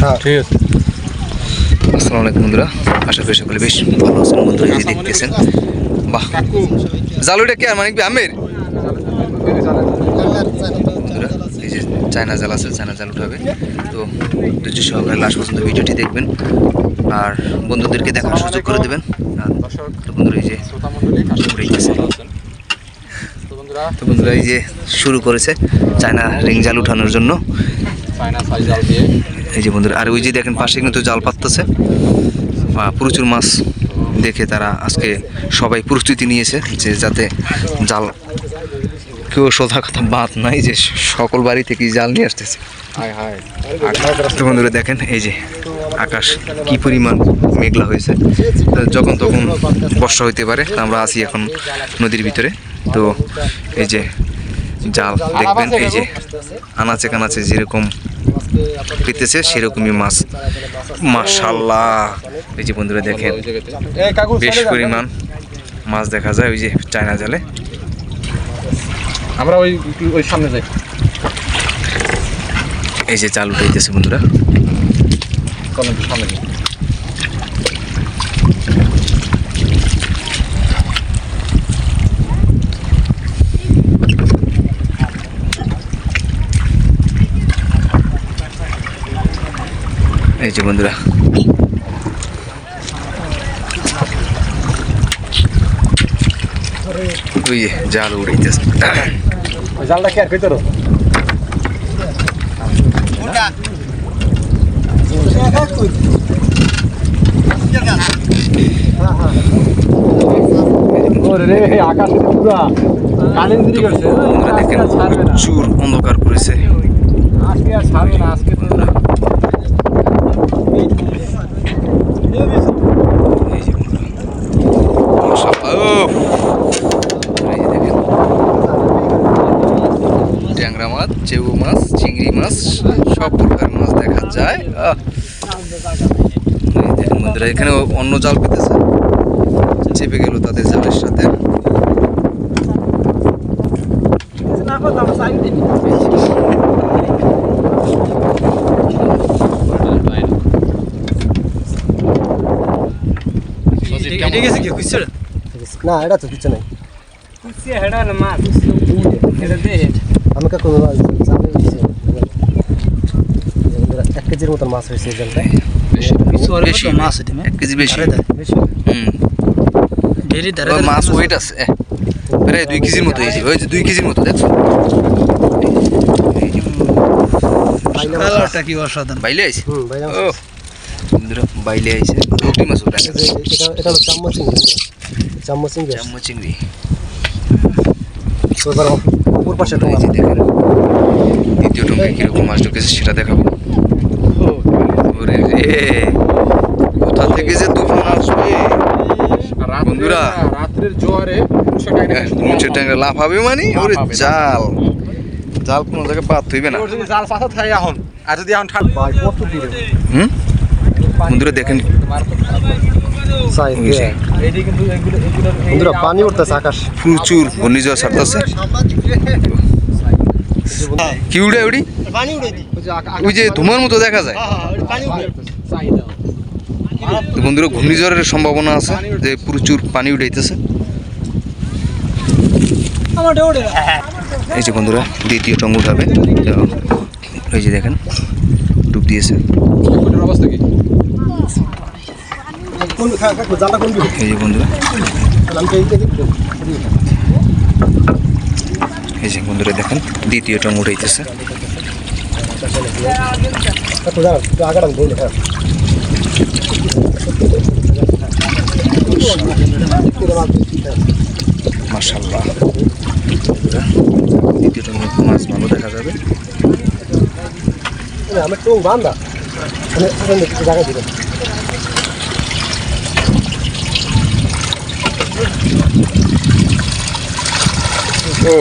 হ্যাঁ। আলাইকুম বন্ধুরা। জালুটা কে চায়না জাল আছে, চায়না জাল তো সহকারে লাস্ট পর্যন্ত ভিডিওটি দেখবেন। আর বন্ধুদেরকে দেখার সুযোগ করে দেবেন। বন্ধুরা, এই যে তো বন্ধুরা এই যে শুরু করেছে চায়না রিং জাল উঠানোর জন্য। এই যে বন্ধুরা আর ওই যে দেখেন পাশে কিন্তু জাল পাততেছে। বা প্রচুর মাছ দেখে তারা আজকে সবাই প্রস্তুতি নিয়েছে যে যাতে জাল কেউ সোজা কথা বাদ নাই যে সকল বাড়ি থেকে জাল নিয়ে আসতেছে। তো বন্ধুরা দেখেন এই যে আকাশ কি পরিমাণ মেঘলা হয়েছে। যখন তখন বর্ষা হইতে পারে আমরা আছি এখন নদীর ভিতরে। তো এই যে জাল দেখবেন এই যে আনাচে কানাচে যেরকম পেতেছে সেরকমই মাছ। মাশাল্লাহ। এই যে বন্ধুরা দেখেন বেশ পরিমাণ মাছ দেখা যায় ওই যে চায়না জালে। আমরা ওই ওই সামনে যাই। এই যে জাল উঠাইতেছে বন্ধুরা। সামনে এই যে বন্ধুরা। ওই জাল উড়াইতেছে। জালটা কি আর করছে। প্রচুর অন্ধকার করেছে। আজকে আর ছাড়বে না আজকে বন্ধুরা এই যে বন্ধুরা মাশাআল্লাহ উফ! এই যে দেখেন ট্যাংরা মাছ চেউ মাছ চিংড়ি মাছ সব প্রকার মাছ দেখা যায়! বন্ধুরা এখানে অন্য জাল পেতেছে চেপে গেল তাদের জালের সাথে না এটা তো কিছু নাই। আমি কাকু জালে উঠছে এক কেজির মতন মাছ হয়েছে এই জালটা বেশি বেশি। এক কেজি বেশি। বেশি হুম। ওই মাছ ওয়েট আছে। এ, প্রায় দুই কেজির মতো হয়েছে। ওই যে দুই কেজির মতো দেখছ? মাছ। কি অসাধারণ। বাইলে আইছে হুম বাইলে আইছে লোকটি মাছ ওটা এটা এটা হলো চাম্মচ চিংড়ি চাম্মচ চিংড়ি চাম্মচ চিংড়ি এবার অপর পাশে দেখেন দ্বিতীয় টঙ্গে কীরকম মাছ ঢুকেছে সেটা দেখাবো ওরে রে কোথা থেকে যে তুফান আসবে বন্ধুরা। রাত্রের জোয়ারে মুচে ট্যাংরা লাভ হবে মানে ওরে জাল জাল কোনো জায়গায় বাদ হইবে না জাল পাতা থাকে এখন আর যদি এখন ঠান্ডা ভাই কত দূরে হুম বন্ধুরা দেখেন বন্ধুরা পানি উঠতেছে আকাশ। প্রচুর ঘূর্ণিঝড় ছাড়তেছে। কি উড়ে উড়ি? ওই যে ধুমার মতো দেখা যায়। বন্ধুরা ঘূর্ণিঝড়ের সম্ভাবনা আছে যে প্রচুর পানি উঠাইতেছে। এই যে বন্ধুরা দ্বিতীয় টঙ্গ উঠাবে। এই যে দেখেন ডুব দিয়েছে। অবস্থা কি কোন কাকু জালটা কোন দিকে এই যে বন্ধুরা। তো এই যে বন্ধুরা দেখেন দ্বিতীয় টঙ্গ উঠাইতেছে কাকু জানো তো আগাটা বলে হ্যাঁ মার্শাল্লাহ দ্বিতীয় টঙ্গে মাছ ভালো দেখা যাবে। আমি টং বান্দা। মানে ওখানে জায়গা দিবেন। টংটা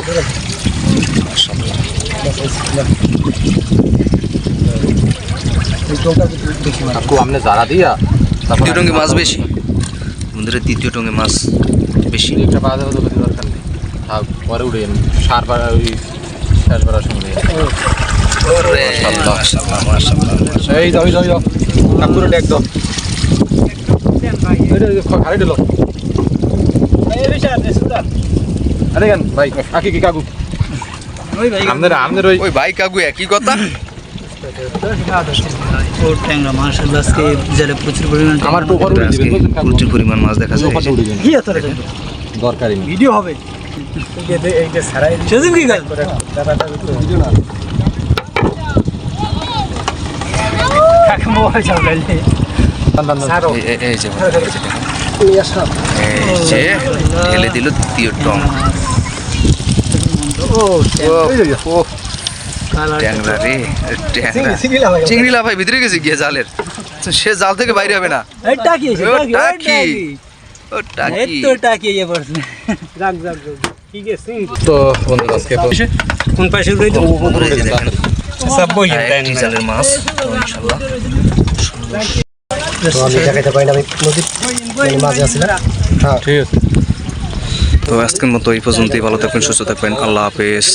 বেশি আমনে জারা দিয়া? দ্বিতীয় টঙ্গে মাছ বেশি। বন্ধুরা দ্বিতীয় টঙ্গে মাছ বেশি। একটা বাধা হতে দরকার নেই। থাক পরে উড়ে সার বার ওই শেষ বাড়ার সঙ্গে এই দাও দাও। দাও কাকুরে ডেক এই দাও, খালি দিলো আরে গান ভাই আকি কি কাকু? আমাদের আমাদের ওই ওই ভাই কাকু একই কথা? ও ট্যাংরা মাশাআল্লাহ আজকে জালে প্রচুর পরিমাণ মাছ দেখা যায়। এই যে। উড়ে দিবেন কি এত রে দরকারই নেই। ভিডিও হবে। এইটা ছাড়াই সেদিন কি মোবাইল চালাইলে যে ঢেলে দিল দ্বিতীয় টং। ও ও ও কালার ট্যাংরা রে ট্যাংরা। সিগিলা ভাই ভিতরে গেছে গিয়ে জালের। সে জাল থেকে বাইরে হবে না। টাকি ও, টাকি তো টাকি ইয়ে পড়ছে রাখ রাখ ঠিক আছে তো বন্ধুরা আজকে কোন পাশে? রইল এই সব বই একটি জালের মাছ? তো আমি দেখাইতে পারি না আমি নদীর মাঝে আছি না। হ্যাঁ। ঠিক আছে। তো আজকের মতো এই পর্যন্তই ভালো থাকবেন সুস্থ থাকবেন আল্লাহ হাফেজ।